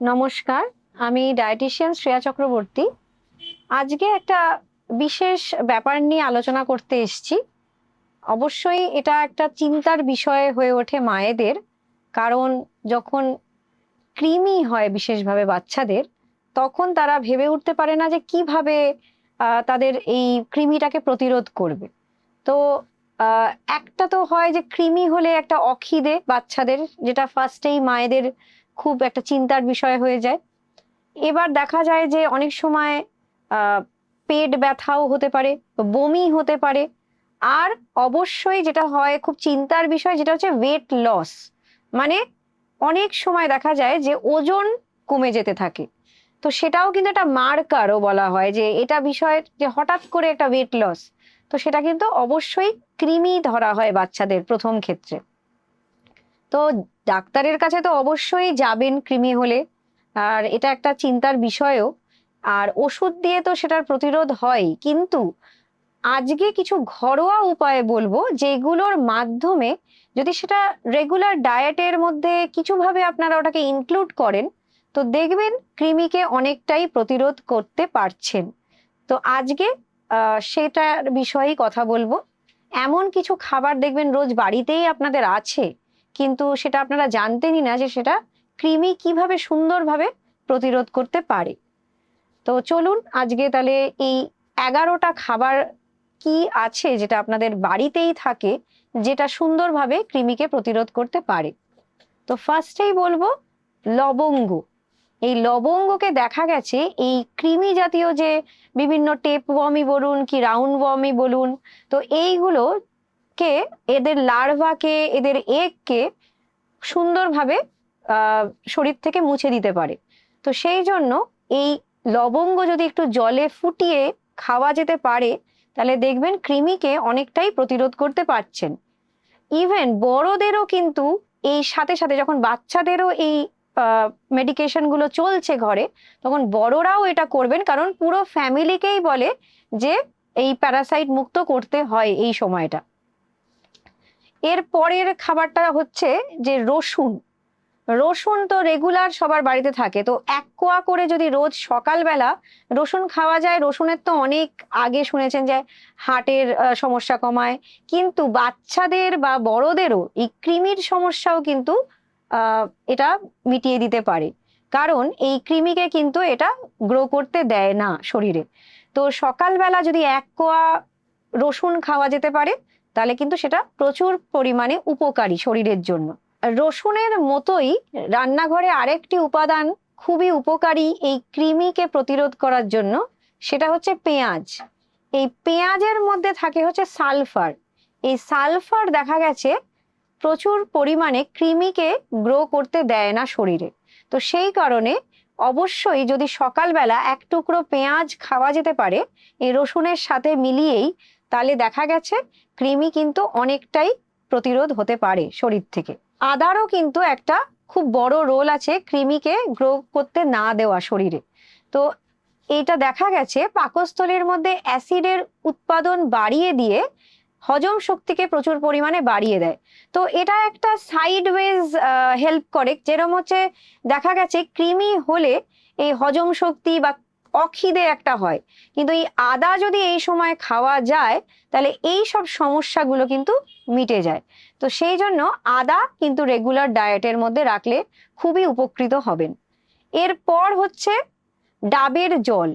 নমস্কার, আমি ডায়েটিশিয়ান শ্রেয়া চক্রবর্তী। আজকে একটা বিশেষ ব্যাপার নিয়ে আলোচনা করতে এসছি। অবশ্যই এটা একটা চিন্তার বিষয় হয়ে ওঠে মায়েদের, কারণ যখন কৃমি হয় বিশেষভাবে বাচ্চাদের, তখন তারা ভেবে উঠতে পারে না যে কীভাবে তাদের এই কৃমিটাকে প্রতিরোধ করবে। তো একটা তো হয় যে কৃমি হলে একটা অখিদে বাচ্চাদের, যেটা ফার্স্টেই মায়েদের খুব একটা চিন্তার বিষয় হয়ে যায়। এবার দেখা যায় যে অনেক সময় পেট ব্যথাও হতে পারে, বমি হতে পারে। আর অবশ্যই যেটা হয়, খুব চিন্তার বিষয়, যেটা হচ্ছে ওয়েট লস মানে অনেক সময় দেখা যায় যে ওজন কমে যেতে থাকে। তো সেটাও কিন্তু একটা মার্কারও বলা হয় যে এটা বিষয় যে হঠাৎ করে একটা ওয়েট লস তো সেটা কিন্তু অবশ্যই কৃমি ধরা হয় বাচ্চাদের প্রথম ক্ষেত্রে। তো ডাক্তারের কাছে তো অবশ্যই যাবেন কৃমি হলে। আর এটা একটা চিন্তার বিষয়ও। আর ওষুধ দিয়ে তো সেটার প্রতিরোধ হয়। কিন্তু আজকে কিছু ঘরোয়া উপায় বলব, যেগুলোর মাধ্যমে যদি সেটা রেগুলার ডায়েটের মধ্যে কিছুভাবে আপনারা ওটাকে ইনক্লুড করেন, তো দেখবেন কৃমিকে অনেকটাই প্রতিরোধ করতে পারছেন। তো আজকে সেটার বিষয়েই কথা বলব। এমন কিছু খাবার দেখবেন রোজ বাড়িতেই আপনাদের আছে কিন্তু সেটা আপনারা জানতেনই না যে সেটা কৃমি কীভাবে সুন্দরভাবে প্রতিরোধ করতে পারে। তো চলুন আজকে তাহলে এই এগারোটা খাবার কি আছে যেটা আপনাদের বাড়িতেই থাকে, যেটা সুন্দরভাবে কৃমিকে প্রতিরোধ করতে পারে। তো ফার্স্টেই বলব লবঙ্গ। এই লবঙ্গকে দেখা গেছে এই কৃমি জাতীয় যে বিভিন্ন টেপ ওয়ামি বলুন কি রাউন্ড ওয়ামি বলুন, তো এইগুলোকে এদের লার্ভাকে এদের এগকে সুন্দরভাবে শরীর থেকে মুছে দিতে পারে। তো সেই জন্য এই লবঙ্গ যদি একটু জলে ফুটিয়ে খাওয়া যেতে পারে, তাহলে দেখবেন কৃমিকে অনেকটাই প্রতিরোধ করতে পারছেন। ইভেন বড়দেরও কিন্তু এই সাথে সাথে যখন বাচ্চাদেরও এই মেডিকেশনগুলো চলছে ঘরে, তখন বড়রাও এটা করবেন। কারণ পুরো ফ্যামিলিকেই বলে যে এই প্যারাসাইট মুক্ত করতে হয় এই সময়টা। এর পরের খাবারটা হচ্ছে যে রসুন। রসুন তো রেগুলার সবার বাড়িতে থাকে। তো এক কোয়া করে যদি রোজ সকালবেলা রসুন খাওয়া যায়, রসুনের তো অনেক আগে শুনেছেন যে হার্টের সমস্যা কমায়। কিন্তু বাচ্চাদের বা বড়দেরও এই কৃমির সমস্যাও কিন্তু এটা মিটিয়ে দিতে পারে। কারণ এই কৃমিকে কিন্তু এটা গ্রো করতে দেয় না শরীরে। তো সকালবেলা যদি এক কোয়া রসুন খাওয়া যেতে পারে তাহলে কিন্তু সেটা প্রচুর পরিমাণে উপকারী শরীরের জন্য। রসুনের মতোই রান্নাঘরে আরেকটি উপাদান খুবই উপকারী এই কৃমিকে প্রতিরোধ করার জন্য, সেটা হচ্ছে পেঁয়াজ। এই পেঁয়াজের মধ্যে থাকে হচ্ছে সালফার। এই সালফার দেখা গেছে প্রচুর পরিমাণে কৃমিকে গ্রো করতে দেয় না শরীরে। তো সেই কারণে অবশ্যই যদি সকালবেলা এক টুকরো পেঁয়াজ খাওয়া যেতে পারে, এই রসুনের সাথে মিলিয়েই তাহলে দেখা গেছে কৃমি কিন্তু অনেকটাই প্রতিরোধ হতে পারে শরীর থেকে। আদারও কিন্তু একটা খুব বড় রোল আছে কৃমিকে গ্রো করতে না দেওয়া শরীরে। তো এটা দেখা গেছে পাকস্থলীর মধ্যে অ্যাসিডের উৎপাদন বাড়িয়ে দিয়ে হজম শক্তিকে প্রচুর পরিমাণে বাড়িয়ে দেয়। তো এটা একটা সাইডওয়েজ হেল্প করে। যেরকম হচ্ছে দেখা গেছে কৃমি হলে এই হজম শক্তি বা অখিদে একটা হয়। কিন্তু এই আদা যদি এই সময় খাওয়া যায়, তাহলে এই সব সমস্যাগুলো কিন্তু মিটে যায়। তো সেই জন্য আদা কিন্তু রেগুলার ডায়েটের মধ্যে রাখলে খুবই উপকৃত হবেন। এরপর হচ্ছে ডাবের জল।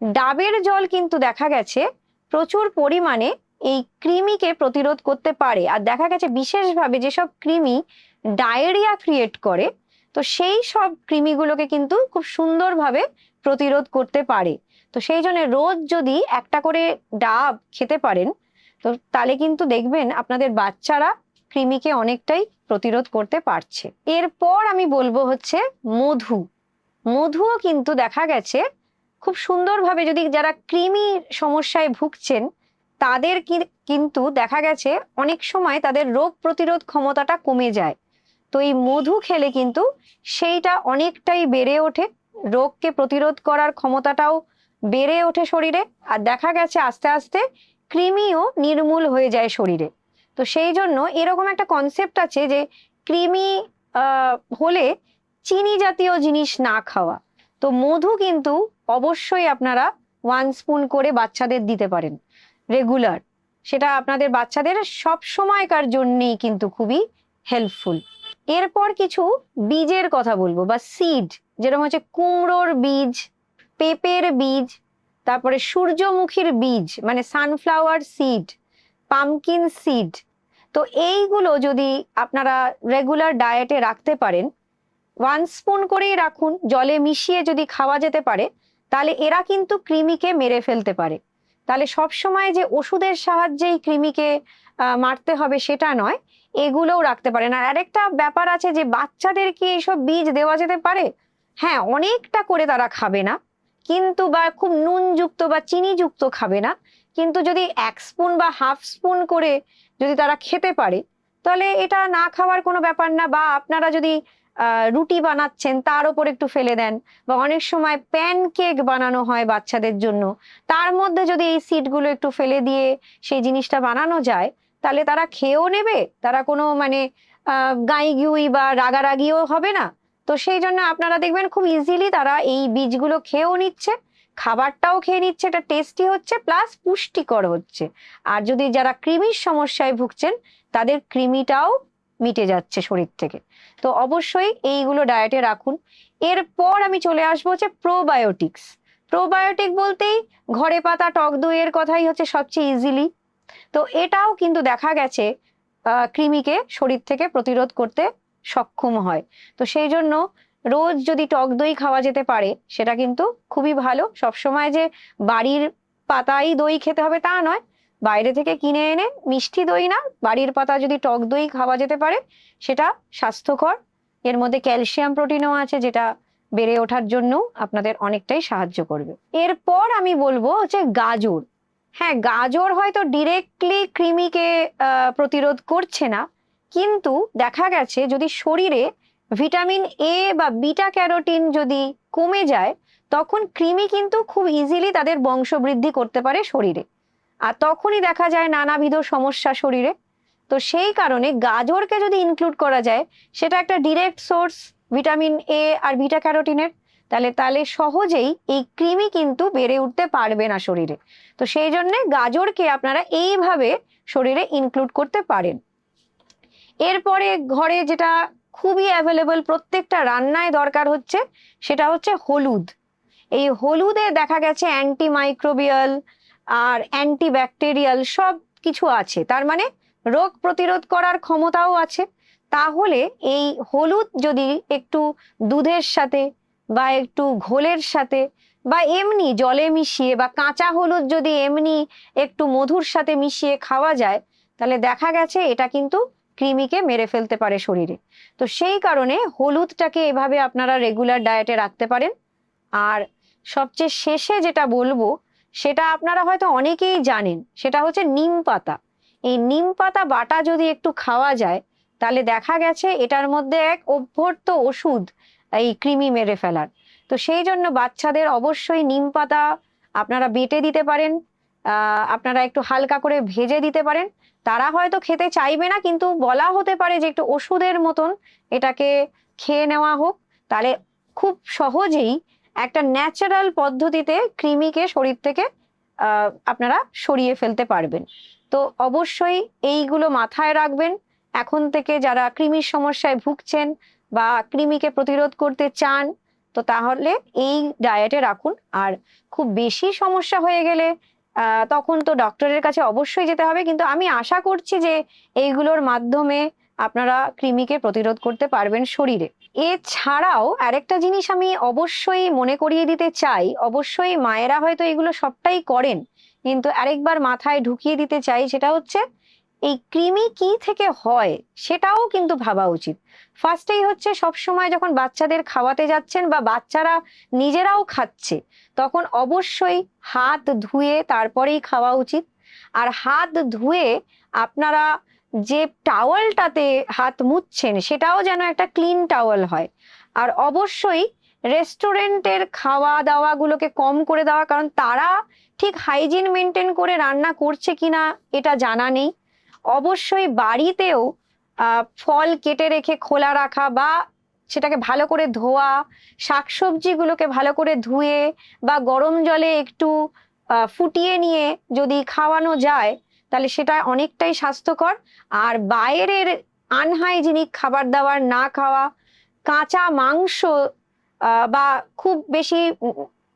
ডাবের জল কিন্তু দেখা গেছে প্রচুর পরিমাণে এই কৃমিকে প্রতিরোধ করতে পারে। আর দেখা গেছে বিশেষভাবে যেসব কৃমি ডায়রিয়া ক্রিয়েট করে, তো সেই সব কৃমিগুলোকে কিন্তু খুব সুন্দরভাবে প্রতিরোধ করতে পারে। তো সেই জন্য রোজ যদি একটা করে ডাব খেতে পারেন, তো তাহলে কিন্তু দেখবেন আপনাদের বাচ্চারা কৃমিকে অনেকটাই প্রতিরোধ করতে পারছে। এরপর আমি বলব হচ্ছে মধু। মধুও কিন্তু দেখা গেছে খুব সুন্দরভাবে যদি যারা কৃমি সমস্যায় ভুগছেন, তাদের কিন্তু দেখা গেছে অনেক সময় তাদের রোগ প্রতিরোধ ক্ষমতাটা কমে যায়। তো এই মধু খেলে কিন্তু সেইটা অনেকটাই বেড়ে ওঠে। রোগকে প্রতিরোধ করার ক্ষমতাটাও বেড়ে ওঠে শরীরে। আর দেখা গেছে আস্তে আস্তে কৃমিও নির্মূল হয়ে যায় শরীরে। তো সেই জন্য এরকম একটা কনসেপ্ট আছে যে কৃমি হলে চিনি জাতীয় জিনিস না খাওয়া। তো মধু কিন্তু অবশ্যই আপনারা ওয়ান স্পুন করে বাচ্চাদের দিতে পারেন রেগুলার সেটা আপনাদের বাচ্চাদের সব সময়কার জন্যেই কিন্তু খুবই হেল্পফুল এরপর কিছু বীজের কথা বলব বা সিড যেরকম হচ্ছে কুমড়োর বীজ, পেঁপের বীজ, তারপরে সূর্যমুখীর বীজ মানে সানফ্লাওয়ার সিড পামকিন সিড তো এইগুলো যদি আপনারা রেগুলার ডায়েটে রাখতে পারেন ওয়ান স্পুন করেই রাখুন, জলে মিশিয়ে যদি খাওয়া যেতে পারে, তাহলে এরা কিন্তু কৃমিকে মেরে ফেলতে পারে। তাহলে সব সময় যে ওষুধের সাহায্যেই কৃমিকে মারতে হবে সেটা নয়, এগুলোও রাখতে পারেন। আর আরেকটা ব্যাপার আছে যে বাচ্চাদের কি এইসব বীজ দেওয়া যেতে পারে হ্যাঁ অনেকটা করে তারা খাবে না, কিন্তু বা খুব নুনযুক্ত বা চিনিযুক্ত খাবে না, কিন্তু যদি এক স্পুন বা হাফ স্পুন করে যদি তারা খেতে পারে, তাহলে এটা না খাওয়ার কোনো ব্যাপার না বা আপনারা যদি রুটি বানাচ্ছেন তার ওপর একটু ফেলে দেন বা অনেক সময় প্যান কেক বানানো হয় বাচ্চাদের জন্য, তার মধ্যে যদি এই সিটগুলো একটু ফেলে দিয়ে সেই জিনিসটা বানানো যায়, তাহলে তারা খেয়েও নেবে, তারা কোনো মানে গাই গুই বা রাগারাগিও হবে না তো সেই জন্য আপনারা দেখবেন খুব ইজিলি তারা এই বীজগুলো খেয়েও নিচ্ছে, খাবারটাও খেয়ে নিচ্ছে, এটা টেস্টি হচ্ছে প্লাস পুষ্টিকর হচ্ছে। আর যদি যারা কৃমির সমস্যায় ভুগছেন, তাদের কৃমিটাও মিটে যাচ্ছে শরীর থেকে। তো অবশ্যই এইগুলো ডায়েটে রাখুন। এরপর আমি চলে আসব হচ্ছে প্রোবায়োটিক্স প্রোবায়োটিক বলতেই ঘরে পাতা, টক দইয়ের কথাই হচ্ছে সবচেয়ে ইজিলি তো এটাও কিন্তু দেখা গেছে কৃমিকে শরীর থেকে প্রতিরোধ করতে সক্ষম হয়। তো সেই জন্য রোজ যদি টক দই খাওয়া যেতে পারে, সেটা কিন্তু খুবই ভালো। সবসময় যে বাড়ির পাতাই দই খেতে হবে তা নয়। বাইরে থেকে কিনে এনে মিষ্টি দই না, বাড়ির পাতা যদি টক দই খাওয়া যেতে পারে, সেটা স্বাস্থ্যকর। এর মধ্যে ক্যালসিয়াম প্রোটিনও আছে, যেটা বেড়ে ওঠার জন্য আপনাদের অনেকটাই সাহায্য করবে। এরপর আমি বলব হচ্ছে গাজর। হ্যাঁ গাজর হয়তো ডিরেক্টলি কৃমিকে প্রতিরোধ করছে না কিন্তু দেখা গেছে যদি শরীরে ভিটামিন এ বা বিটা ক্যারোটিন যদি কমে যায়, তখন কৃমি কিন্তু খুব ইজিলি তাদের বংশবৃদ্ধি করতে পারে শরীরে। আর তখনই দেখা যায় নানাবিধ সমস্যা শরীরে। তো সেই কারণে গাজরকে যদি ইনক্লুড করা যায়, সেটা একটা ডিরেক্ট সোর্স ভিটামিন এ আর বিটা ক্যারোটিনের। তাহলে তাহলে সহজেই এই কৃমি কিন্তু বেড়ে উঠতে পারবে না শরীরে। তো সেই জন্যে গাজরকে আপনারা এইভাবে শরীরে ইনক্লুড করতে পারেন। এরপরে ঘরে যেটা খুবই অ্যাভেলেবল প্রত্যেকটা রান্নায় দরকার হচ্ছে, সেটা হচ্ছে হলুদ। এই হলুদে দেখা গেছে অ্যান্টি মাইক্রোবিয়াল আর অ্যান্টি ব্যাকটেরিয়াল সব কিছু আছে। তার মানে রোগ প্রতিরোধ করার ক্ষমতাও আছে। তাহলে এই হলুদ যদি একটু দুধের সাথে বা একটু ঘোলের সাথে বা এমনি জলে মিশিয়ে বা কাঁচা হলুদ যদি এমনি একটু মধুর সাথে মিশিয়ে খাওয়া যায়, তাহলে দেখা গেছে এটা কিন্তু কৃমিকে মেরে ফেলতে পারে শরীরে। তো সেই কারণে হলুদটাকে এভাবে আপনারা রেগুলার ডায়েটে রাখতে পারেন। আর সবচেয়ে শেষে যেটা বলব, সেটা আপনারা হয়তো অনেকেই জানেন, সেটা হচ্ছে নিম পাতা। এই নিম পাতা বাটা যদি একটু খাওয়া যায়, তাহলে দেখা গেছে এটার মধ্যে এক অভ্যর্থ ওষুধ এই কৃমি মেরে ফেলার। তো সেই জন্য বাচ্চাদের অবশ্যই নিম পাতা আপনারা বেটে দিতে পারেন। আপনারা একটু হালকা করে ভেজে দিতে পারেন। তারা হয়তো খেতে চাইবে না, কিন্তু বলা হতে পারে যে একটু ওষুধের মতন এটাকে খেয়ে নেওয়া হোক। তাহলে খুব সহজেই একটা ন্যাচারাল পদ্ধতিতে কৃমিকে শরীর থেকে আপনারা সরিয়ে ফেলতে পারবেন। তো অবশ্যই এইগুলো মাথায় রাখবেন। এখন থেকে যারা কৃমির সমস্যায় ভুগছেন বা কৃমিকে প্রতিরোধ করতে চান, তো তাহলে এই ডায়েটে রাখুন। আর খুব বেশি সমস্যা হয়ে গেলে তখন তো ডক্টরের কাছে অবশ্যই যেতে হবে। কিন্তু আমি আশা করছি যে এইগুলোর মাধ্যমে আপনারা কৃমিকে প্রতিরোধ করতে পারবেন শরীরে। এছাড়াও আরেকটা জিনিস আমি অবশ্যই মনে করিয়ে দিতে চাই, অবশ্যই মায়েরা হয়তো এগুলো সবটাই করেন, কিন্তু আরেকবার মাথায় ঢুকিয়ে দিতে চাই, সেটা হচ্ছে এই কৃমি কি থেকে হয় সেটাও কিন্তু ভাবা উচিত। ফার্স্টেই হচ্ছে সবসময় যখন বাচ্চাদের খাওয়াতে যাচ্ছেন বা বাচ্চারা নিজেরাও খাচ্ছে, তখন অবশ্যই হাত ধুয়ে তারপরেই খাওয়া উচিত। আর হাত ধুয়ে আপনারা যে টাওয়ালটাতে হাত মুছছেন সেটাও যেন একটা ক্লিন টাওয়াল হয়। আর অবশ্যই রেস্টুরেন্টের খাওয়া দাওয়াগুলোকে কম করে দেওয়া, কারণ তারা ঠিক হাইজিন মেনটেন করে রান্না করছে কিনা এটা জানা নেই। অবশ্যই বাড়িতেও ফল কেটে রেখে খোলা রাখা বা সেটাকে ভালো করে ধোয়া, শাকসবজিগুলোকে ভালো করে ধুয়ে বা গরম জলে একটু ফুটিয়ে নিয়ে যদি খাওয়ানো যায়, তাহলে সেটা অনেকটাই স্বাস্থ্যকর। আর বাইরের আনহাইজিনিক খাবার দাবার না খাওয়া, কাঁচা মাংস বা খুব বেশি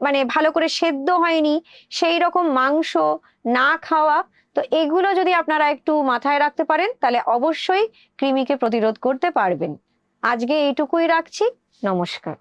মানে ভালো করে সেদ্ধ হয়নি, সেই রকম মাংস না খাওয়া, তো এগুলো যদি আপনারা একটু মাথায় রাখতে পারেন, তাহলে অবশ্যই কৃমিকে প্রতিরোধ করতে পারবেন। আজকে এইটুকুই রাখছি, নমস্কার।